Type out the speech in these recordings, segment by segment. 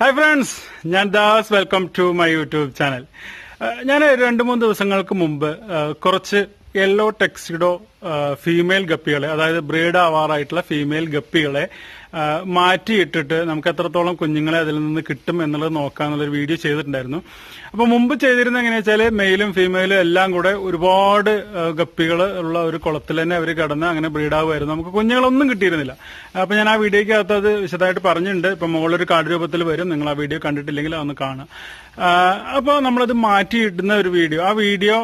Hi friends ഞാൻ Das. Welcome to my YouTube channel ഞാൻ രണ്ട് മൂന്ന് ദിവസങ്ങൾക്ക് മുമ്പ് കുറച്ച് യെല്ലോ ടെക്സിഡോ ഫീമെയിൽ ഗപ്പികളെ അതായത് ബ്രീഡ് ആവാറായിട്ടുള്ള ഫീമെയിൽ ഗപ്പികളെ മാറ്റിയിട്ടിട്ട് നമുക്ക് എത്രത്തോളം കുഞ്ഞുങ്ങളെ അതിൽ നിന്ന് കിട്ടും എന്നുള്ളത് നോക്കാന്നുള്ളൊരു വീഡിയോ ചെയ്തിട്ടുണ്ടായിരുന്നു. അപ്പൊ മുമ്പ് ചെയ്തിരുന്ന എങ്ങനെയാ മെയിലും ഫീമെയിലും എല്ലാം കൂടെ ഒരുപാട് ഗപ്പികൾ ഉള്ള ഒരു കുളത്തിൽ തന്നെ അവർ കിടന്ന് അങ്ങനെ ബ്രീഡാവുമായിരുന്നു. നമുക്ക് കുഞ്ഞുങ്ങളൊന്നും കിട്ടിയിരുന്നില്ല. അപ്പൊ ഞാൻ ആ വീഡിയോയ്ക്കകത്ത് അത് വിശദമായിട്ട് പറഞ്ഞിട്ടുണ്ട്. ഇപ്പൊ മുകളിലൊരു കാർഡ് രൂപത്തിൽ വരും. നിങ്ങൾ ആ വീഡിയോ കണ്ടിട്ടില്ലെങ്കിൽ അതൊന്ന് കാണാം അപ്പോൾ നമ്മളത് മാറ്റിയിടുന്ന ഒരു വീഡിയോ. ആ വീഡിയോ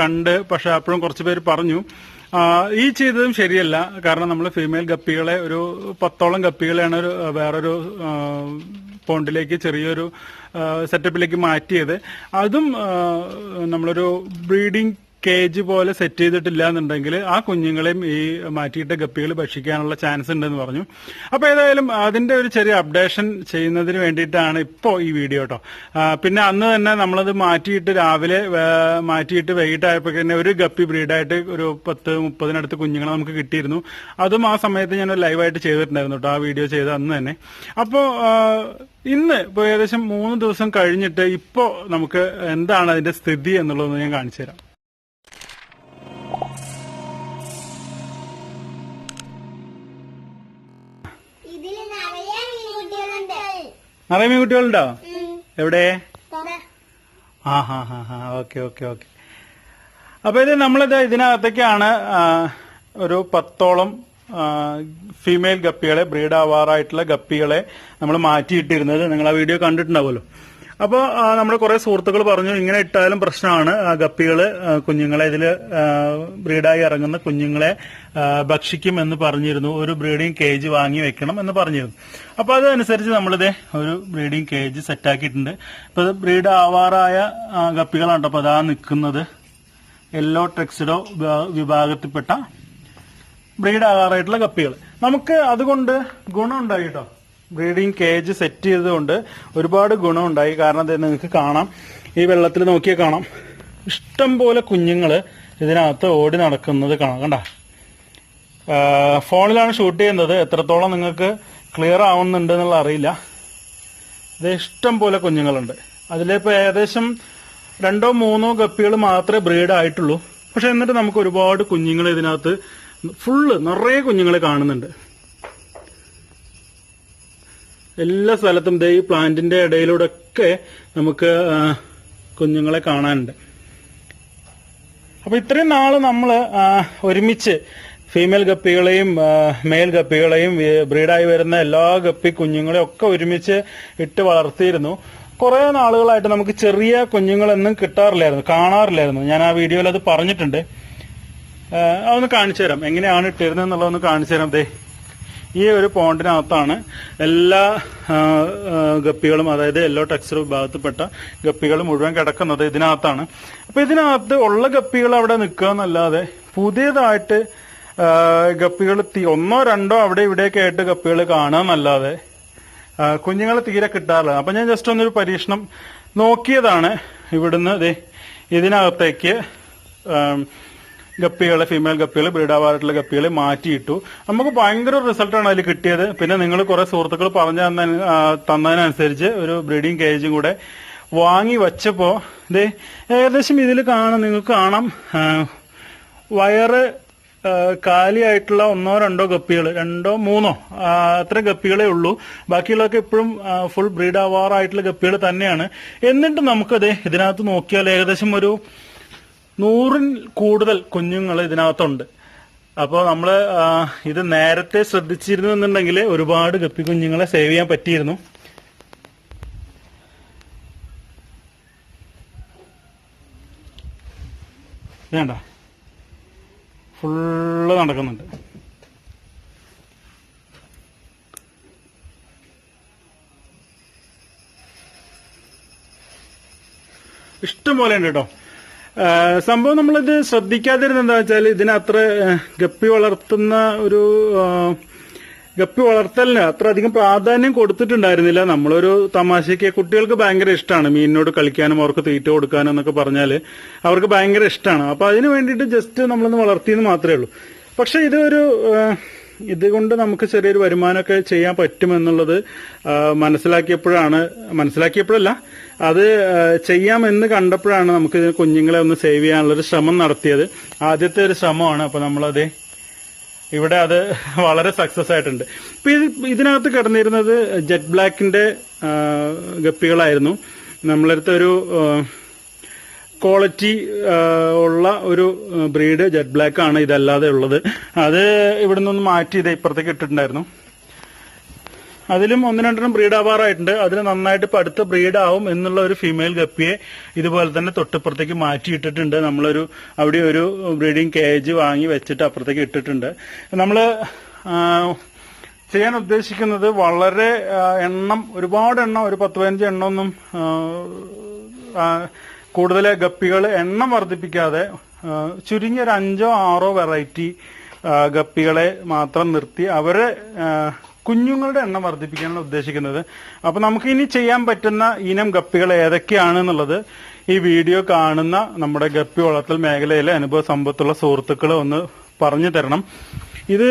കണ്ട് പക്ഷെ അപ്പോഴും കുറച്ച് പേര് പറഞ്ഞു. ഈ ചെയ്തതും ശരിയല്ല. കാരണം നമ്മൾ ഫീമെയിൽ ഗപ്പികളെ ഒരു പത്തോളം ഗപ്പികളെയാണ് ഒരു വേറൊരു പോണ്ടിലേക്ക് ചെറിയൊരു സെറ്റപ്പിലേക്ക് മാറ്റിയത്. അതും നമ്മളൊരു ബ്രീഡിംഗ് കേജ് പോലെ സെറ്റ് ചെയ്തിട്ടില്ല എന്നുണ്ടെങ്കിൽ ആ കുഞ്ഞുങ്ങളെയും ഈ മാറ്റിയിട്ട ഗപ്പികൾ ഭക്ഷിക്കാനുള്ള ചാൻസ് ഉണ്ടെന്ന് പറഞ്ഞു. അപ്പൊ ഏതായാലും അതിന്റെ ഒരു ചെറിയ അപ്ഡേഷൻ ചെയ്യുന്നതിന് വേണ്ടിയിട്ടാണ് ഇപ്പോ ഈ വീഡിയോ കേട്ടോ പിന്നെ അന്ന് തന്നെ നമ്മളത് മാറ്റിയിട്ട് രാവിലെ മാറ്റിയിട്ട് വൈകിട്ടായപ്പോ തന്നെ ഒരു ഗപ്പി ബ്രീഡായിട്ട് ഒരു പത്ത് മുപ്പതിനടുത്ത് കുഞ്ഞുങ്ങളെ നമുക്ക് കിട്ടിയിരുന്നു. അതും ആ സമയത്ത് ഞാൻ ലൈവായിട്ട് ചെയ്തിട്ടുണ്ടായിരുന്നു കേട്ടോ ആ വീഡിയോ ചെയ്ത അന്ന് തന്നെ. അപ്പോ ഇന്ന് ഇപ്പോൾ ഏകദേശം മൂന്ന് ദിവസം കഴിഞ്ഞിട്ട് ഇപ്പോ നമുക്ക് എന്താണ് അതിന്റെ സ്ഥിതി എന്നുള്ളതെന്ന് ഞാൻ കാണിച്ചു തരാം. നിറയെ മീൻകുട്ടികളുണ്ടോ എവിടെ. ആ ഹാ ഹാ ഹാ. Okay okay okay. അപ്പൊ ഇത് നമ്മളിത് ഇതിനകത്തേക്കാണ് ഒരു പത്തോളം ഫീമെയിൽ ഗപ്പികളെ ബ്രീഡ് ആവാറായിട്ടുള്ള ഗപ്പികളെ നമ്മൾ മാറ്റിയിട്ടിരുന്നത്. നിങ്ങൾ ആ വീഡിയോ കണ്ടിട്ടുണ്ടാവുമല്ലോ. അപ്പോൾ നമ്മുടെ കുറെ സുഹൃത്തുക്കൾ പറഞ്ഞു ഇങ്ങനെ ഇട്ടാലും പ്രശ്നമാണ്. ഗപ്പികൾ കുഞ്ഞുങ്ങളെ ഇതിൽ ബ്രീഡായി ഇറങ്ങുന്ന കുഞ്ഞുങ്ങളെ ഭക്ഷിക്കും എന്ന് പറഞ്ഞിരുന്നു. ഒരു ബ്രീഡിംഗ് കേജ് വാങ്ങി വെക്കണം എന്ന് പറഞ്ഞിരുന്നു. അപ്പൊ അതനുസരിച്ച് നമ്മളിത് ഒരു ബ്രീഡിംഗ് കേജ് സെറ്റാക്കിയിട്ടുണ്ട്. ഇപ്പൊ ബ്രീഡ് ആവാറായ ഗപ്പികളാണ് അപ്പൊ അതാ നിൽക്കുന്നത്. യെല്ലോ ട്രെക്സിഡോ വിഭാഗത്തിൽപ്പെട്ട ബ്രീഡ് ആവാറായിട്ടുള്ള ഗപ്പികൾ നമുക്ക് അതുകൊണ്ട് ഗുണമുണ്ടായി കേട്ടോ. ബ്രീഡിംഗ് കേജ് സെറ്റ് ചെയ്തതുകൊണ്ട് ഒരുപാട് ഗുണമുണ്ടായി. കാരണം നിങ്ങൾക്ക് കാണാം. ഈ വെള്ളത്തിൽ നോക്കിയാൽ കാണാം. ഇഷ്ടം പോലെ കുഞ്ഞുങ്ങൾ ഇതിനകത്ത് ഓടി നടക്കുന്നത് കാണാം. കണ്ട? ഫോണിലാണ് ഷൂട്ട് ചെയ്യുന്നത്. എത്രത്തോളം നിങ്ങൾക്ക് ക്ലിയർ ആവുന്നുണ്ട് എന്നുള്ള അറിയില്ല. ഇത് ഇഷ്ടം പോലെ കുഞ്ഞുങ്ങളുണ്ട്. അതിലിപ്പോൾ ഏകദേശം രണ്ടോ മൂന്നോ ഗപ്പികൾ മാത്രമേ ബ്രീഡ് ആയിട്ടുള്ളൂ. പക്ഷെ എന്നിട്ട് നമുക്ക് ഒരുപാട് കുഞ്ഞുങ്ങൾ ഇതിനകത്ത് ഫുള്ള് നിറയെ കുഞ്ഞുങ്ങളെ കാണുന്നുണ്ട്. എല്ലാ സ്ഥലത്തും ദേ ഈ പ്ലാന്റിന്റെ ഇടയിലൂടെ ഒക്കെ നമുക്ക് കുഞ്ഞുങ്ങളെ കാണാനുണ്ട്. അപ്പൊ ഇത്രയും നാൾ നമ്മൾ ഒരുമിച്ച് ഫീമെയിൽ ഗപ്പികളെയും മെയിൽ ഗപ്പികളെയും ബ്രീഡായി വരുന്ന എല്ലാ ഗപ്പി കുഞ്ഞുങ്ങളെയും ഒക്കെ ഒരുമിച്ച് ഇട്ട് വളർത്തിയിരുന്നു. കുറെ നാളുകളായിട്ട് നമുക്ക് ചെറിയ കുഞ്ഞുങ്ങളൊന്നും കിട്ടാറില്ലായിരുന്നു കാണാറില്ലായിരുന്നു. ഞാൻ ആ വീഡിയോയിൽ അത് പറഞ്ഞിട്ടുണ്ട്. അതൊന്ന് കാണിച്ചു തരാം എങ്ങനെയാണ് ഇട്ടിരുന്നത് എന്നുള്ളതൊന്ന് കാണിച്ചു തരാം ദേ. ഈ ഒരു പോണ്ടിനകത്താണ് എല്ലാ ഗപ്പികളും അതായത് യെല്ലോ ടെക്സ്ചർ വിഭാഗത്തിൽപ്പെട്ട ഗപ്പികൾ മുഴുവൻ കിടക്കുന്നത് ഇതിനകത്താണ്. അപ്പൊ ഇതിനകത്ത് ഉള്ള ഗപ്പികൾ അവിടെ നിൽക്കുക എന്നല്ലാതെ പുതിയതായിട്ട് ഗപ്പികൾ ഒന്നോ രണ്ടോ അവിടെ ഇവിടെയൊക്കെ ആയിട്ട് ഗപ്പികൾ കാണാന്നല്ലാതെ കുഞ്ഞുങ്ങളെ തീരെ കിട്ടാറില്ല. അപ്പൊ ഞാൻ ജസ്റ്റ് ഒന്നൊരു പരീക്ഷണം നോക്കിയതാണ്. ഇവിടുന്ന് ഇതിനകത്തേക്ക് ഗപ്പികളെ ഫീമെയിൽ ഗപ്പികൾ ബ്രീഡാവാറായിട്ടുള്ള ഗപ്പികളെ മാറ്റിയിട്ടു. നമുക്ക് ഭയങ്കര റിസൾട്ടാണ് അതിൽ കിട്ടിയത്. പിന്നെ നിങ്ങൾ കുറെ സുഹൃത്തുക്കൾ പറഞ്ഞു തന്നതിനനുസരിച്ച് ഒരു ബ്രീഡിംഗ് കേജും കൂടെ വാങ്ങി വച്ചപ്പോ ദേ ഏകദേശം ഇതിൽ കാണാം നിങ്ങൾക്ക് കാണാം. വയറ് കാലിയായിട്ടുള്ള ഒന്നോ രണ്ടോ ഗപ്പികൾ രണ്ടോ മൂന്നോ അത്ര ഗപ്പികളേ ഉള്ളൂ. ബാക്കിയുള്ളതൊക്കെ ഇപ്പോഴും ഫുൾ ബ്രീഡ് ആവാറായിട്ടുള്ള ഗപ്പികൾ തന്നെയാണ്. എന്നിട്ട് നമുക്കത് ഇതിനകത്ത് നോക്കിയാൽ ഏകദേശം ഒരു നൂറിൽ കൂടുതൽ കുഞ്ഞുങ്ങൾ ഇതിനകത്തുണ്ട്. അപ്പോൾ നമ്മൾ ഇത് നേരത്തെ ശ്രദ്ധിച്ചിരുന്നു എന്നുണ്ടെങ്കിൽ ഒരുപാട് ഗപ്പി കുഞ്ഞുങ്ങളെ സേവ് ചെയ്യാൻ പറ്റിയിരുന്നു. വേണ്ട. ഫുള്ള് നടക്കുന്നുണ്ട്. ഇഷ്ടം പോലെ ഉണ്ട് കേട്ടോ. സംഭവം നമ്മളിത് ശ്രദ്ധിക്കാതിരുന്ന എന്താ വെച്ചാൽ ഇതിന് അത്ര ഗപ്പി വളർത്തുന്ന ഒരു ഗപ്പി വളർത്തലിന് അത്ര അധികം പ്രാധാന്യം കൊടുത്തിട്ടുണ്ടായിരുന്നില്ല. നമ്മളൊരു തമാശയ്ക്ക് കുട്ടികൾക്ക് ഭയങ്കര ഇഷ്ടമാണ്. മീനിനോട് കളിക്കാനും അവർക്ക് തീറ്റ കൊടുക്കാനും എന്നൊക്കെ പറഞ്ഞാൽ അവർക്ക് ഭയങ്കര ഇഷ്ടമാണ്. അപ്പൊ അതിന് വേണ്ടിയിട്ട് ജസ്റ്റ് നമ്മളൊന്ന് വളർത്തിയെന്ന് മാത്രമേ ഉള്ളൂ. പക്ഷെ ഇതൊരു ഇതുകൊണ്ട് നമുക്ക് ചെറിയൊരു വരുമാനമൊക്കെ ചെയ്യാൻ പറ്റുമെന്നുള്ളത് മനസ്സിലാക്കിയപ്പോഴാണ് മനസ്സിലാക്കിയപ്പോഴല്ല അത് ചെയ്യാമെന്ന് കണ്ടപ്പോഴാണ് നമുക്ക് കുഞ്ഞുങ്ങളെ ഒന്ന് സേവ് ചെയ്യാനുള്ള ഒരു ശ്രമം നടത്തിയത്. ആദ്യത്തെ ഒരു ശ്രമമാണ്. അപ്പൊ നമ്മളത് ഇവിടെ അത് വളരെ സക്സസ് ആയിട്ടുണ്ട്. ഇപ്പൊ ഇത് ഇതിനകത്ത് കിടന്നിരുന്നത് ജെറ്റ് ബ്ലാക്കിന്റെ ഗപ്പികളായിരുന്നു. നമ്മളടുത്ത് ഒരു ക്വാളിറ്റി ഉള്ള ഒരു ബ്രീഡ് ജെറ്റ് ബ്ലാക്ക് ആണ് ഇതല്ലാതെ ഉള്ളത്. അത് ഇവിടെ നിന്ന് മാറ്റി ഇത് ഇപ്പുറത്തേക്ക് ഇട്ടിട്ടുണ്ടായിരുന്നു. അതിലും ഒന്ന് രണ്ടെണ്ണം ബ്രീഡ് ആവാറായിട്ടുണ്ട്. നന്നായിട്ട് ഇപ്പൊ അടുത്ത ബ്രീഡ് എന്നുള്ള ഒരു ഫീമെയിൽ ഗപ്പിയെ ഇതുപോലെ തന്നെ തൊട്ടപ്പുറത്തേക്ക് മാറ്റി ഇട്ടിട്ടുണ്ട് നമ്മളൊരു അവിടെ ഒരു ബ്രീഡിംഗ് കേജ് വാങ്ങി വെച്ചിട്ട് അപ്പുറത്തേക്ക് ഇട്ടിട്ടുണ്ട്. നമ്മൾ ചെയ്യാൻ ഉദ്ദേശിക്കുന്നത് വളരെ എണ്ണം ഒരുപാട് എണ്ണം ഒരു പത്ത് പതിനഞ്ച് എണ്ണം ഒന്നും ആ, ആ, കൂടുതൽ ഗപ്പികൾ എണ്ണം വർദ്ധിപ്പിക്കാതെ ചുരുങ്ങിയ ഒരു അഞ്ചോ ആറോ വെറൈറ്റി ഗപ്പികളെ മാത്രം നിർത്തി അവരെ കുഞ്ഞുങ്ങളുടെ എണ്ണം വർദ്ധിപ്പിക്കാനാണ് ഉദ്ദേശിക്കുന്നത്. അപ്പൊ നമുക്ക് ഇനി ചെയ്യാൻ പറ്റുന്ന ഇനം ഗപ്പികൾ ഏതൊക്കെയാണെന്നുള്ളത് ഈ വീഡിയോ കാണുന്ന നമ്മുടെ ഗപ്പി വളർത്തൽ മേഖലയിലെ അനുഭവ സമ്പത്തുള്ള സുഹൃത്തുക്കൾ ഒന്ന് പറഞ്ഞു തരണം. ഇത്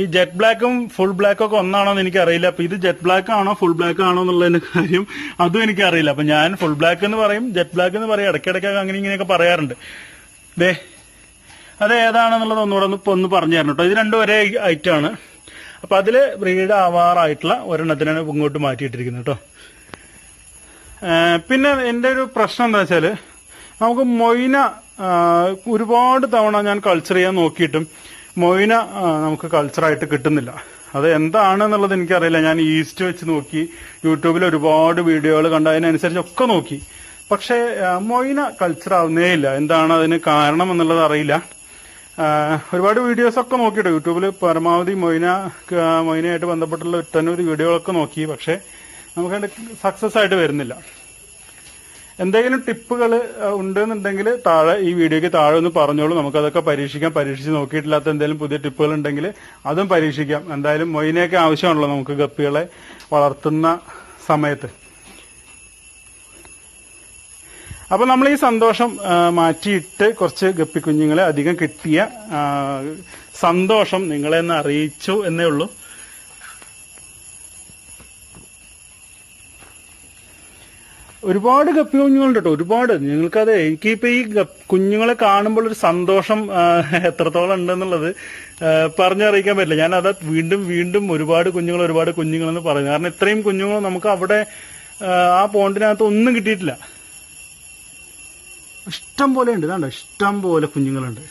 ഈ ജെറ്റ് ബ്ലാക്കും ഫുൾ ബ്ലാക്കും ഒക്കെ ഒന്നാണോ എന്ന് എനിക്കറിയില്ല. അപ്പൊ ഇത് ജെറ്റ് ബ്ലാക്ക് ആണോ ഫുൾ ബ്ലാക്ക് ആണോ എന്നുള്ളതിന്റെ കാര്യം അതും എനിക്കറിയില്ല. അപ്പൊ ഞാൻ ഫുൾ ബ്ലാക്ക് എന്ന് പറയും ജെറ്റ് ബ്ലാക്ക് എന്ന് പറയും ഇടയ്ക്കിടയ്ക്ക് അങ്ങനെ ഇങ്ങനെയൊക്കെ പറയാറുണ്ട്. ദേ അത് ഒന്നുകൂടെ ഒന്ന് ഒന്ന് പറഞ്ഞു തരണം കേട്ടോ. ഇത് രണ്ടും ഒരേ ഐറ്റം ആണ് അപ്പൊ അതിൽ ബ്രീഡ് ആവാറായിട്ടുള്ള ഒരെണ്ണത്തിനാണ് ഇങ്ങോട്ട് മാറ്റിയിട്ടിരിക്കുന്നത് കേട്ടോ പിന്നെ എന്റെ ഒരു പ്രശ്നം എന്താ വെച്ചാൽ നമുക്ക് മൊയ്ന ഒരുപാട് തവണ ഞാൻ കൾച്ചർ ചെയ്യാൻ നോക്കിയിട്ടും മൊയ്ന നമുക്ക് കൾച്ചറായിട്ട് കിട്ടുന്നില്ല. അത് എന്താണെന്നുള്ളത് എനിക്കറിയില്ല. ഞാൻ ഈസ്റ്റ് വെച്ച് നോക്കി യൂട്യൂബിൽ ഒരുപാട് വീഡിയോകൾ കണ്ട് അതിനനുസരിച്ചൊക്കെ നോക്കി. പക്ഷേ മൊയ്ന കൾച്ചർ ആവുന്നേ ഇല്ല എന്താണ് അതിന് കാരണം എന്നുള്ളത് അറിയില്ല. ഒരുപാട് വീഡിയോസ് ഒക്കെ നോക്കിട്ടോ യൂട്യൂബിൽ പരമാവധി മൊയ്ന മൊയ്നയായിട്ട് ബന്ധപ്പെട്ടുള്ള ഒട്ടനവധി വീഡിയോകളൊക്കെ നോക്കി. പക്ഷെ നമുക്ക് സക്സസ് ആയിട്ട് വരുന്നില്ല. എന്തെങ്കിലും ടിപ്പുകൾ ഉണ്ടെന്നുണ്ടെങ്കിൽ താഴെ ഈ വീഡിയോയ്ക്ക് താഴെ ഒന്ന് പറഞ്ഞോളൂ. നമുക്കതൊക്കെ പരീക്ഷിക്കാം. പരീക്ഷിച്ച് നോക്കിയിട്ടില്ലാത്ത എന്തെങ്കിലും പുതിയ ടിപ്പുകൾ ഉണ്ടെങ്കിൽ അതും പരീക്ഷിക്കാം. എന്തായാലും മൊയിനെയൊക്കെ ആവശ്യമാണല്ലോ നമുക്ക് ഗപ്പികളെ വളർത്തുന്ന സമയത്ത്. അപ്പൊ നമ്മൾ ഈ സന്തോഷം മാറ്റിയിട്ട് കുറച്ച് ഗപ്പി കുഞ്ഞുങ്ങളെ അധികം കിട്ടിയ സന്തോഷം നിങ്ങളെ ഒന്ന് അറിയിച്ചു എന്നേ ഉള്ളൂ. ഒരുപാട് ഗപ്പി കുഞ്ഞുങ്ങളുണ്ട് കേട്ടോ ഒരുപാട്. നിങ്ങൾക്കത് എനിക്കിപ്പോ ഈ കുഞ്ഞുങ്ങളെ കാണുമ്പോൾ ഒരു സന്തോഷം എത്രത്തോളം ഉണ്ടെന്നുള്ളത് പറഞ്ഞറിയിക്കാൻ പറ്റില്ല. ഞാൻ അത് വീണ്ടും വീണ്ടും ഒരുപാട് കുഞ്ഞുങ്ങൾ ഒരുപാട് കുഞ്ഞുങ്ങളെന്ന് പറഞ്ഞു കാരണം ഇത്രയും കുഞ്ഞുങ്ങൾ നമുക്ക് അവിടെ ആ പോണ്ടിനകത്ത് ഒന്നും കിട്ടിയിട്ടില്ല. ഇഷ്ടം പോലെ ഉണ്ട്. ഇതാണ്ടോ? ഇഷ്ടം പോലെ കുഞ്ഞുങ്ങളുണ്ട്.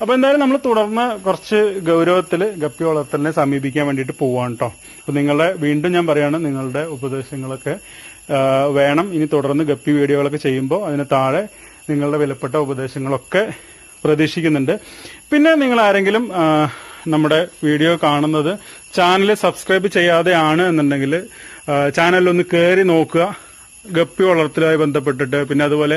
അപ്പൊ എന്തായാലും നമ്മൾ തുടർന്ന് കുറച്ച് ഗൗരവത്തിൽ ഗപ്പി വളർത്തലിനെ സമീപിക്കാൻ വേണ്ടിയിട്ട് പോവാണ് കേട്ടോ അപ്പൊ നിങ്ങളുടെ വീണ്ടും ഞാൻ പറയാണ് നിങ്ങളുടെ ഉപദേശങ്ങളൊക്കെ വേണം. ഇനി തുടർന്ന് ഗപ്പി വീഡിയോകളൊക്കെ ചെയ്യുമ്പോൾ അതിന് താഴെ നിങ്ങളുടെ വിലപ്പെട്ട ഉപദേശങ്ങളൊക്കെ പ്രതീക്ഷിക്കുന്നുണ്ട്. പിന്നെ നിങ്ങൾ ആരെങ്കിലും നമ്മുടെ വീഡിയോ കാണുന്നത് ചാനൽ സബ്സ്ക്രൈബ് ചെയ്യാതെയാണ് എന്നുണ്ടെങ്കിൽ ചാനലിലൊന്ന് കയറി നോക്കുക. ഗപ്പി വളർത്തലുമായി ബന്ധപ്പെട്ടിട്ട് പിന്നെ അതുപോലെ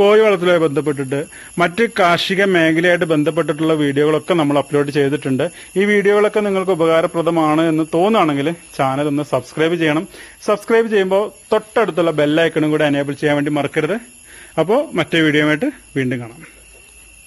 കോഴി വളർത്തലുമായി ബന്ധപ്പെട്ടിട്ട് മറ്റ് കാർഷിക മേഖലയായിട്ട് ബന്ധപ്പെട്ടിട്ടുള്ള വീഡിയോകളൊക്കെ നമ്മൾ അപ്ലോഡ് ചെയ്തിട്ടുണ്ട്. ഈ വീഡിയോകളൊക്കെ നിങ്ങൾക്ക് ഉപകാരപ്രദമാണ് എന്ന് തോന്നുകയാണെങ്കിൽ ചാനൽ ഒന്ന് സബ്സ്ക്രൈബ് ചെയ്യണം. സബ്സ്ക്രൈബ് ചെയ്യുമ്പോൾ തൊട്ടടുത്തുള്ള ബെല്ലൈക്കണും കൂടെ എനേബിൾ ചെയ്യാൻ വേണ്ടി മറക്കരുത്. അപ്പോൾ മറ്റേ വീഡിയോയുമായിട്ട് വീണ്ടും കാണാം.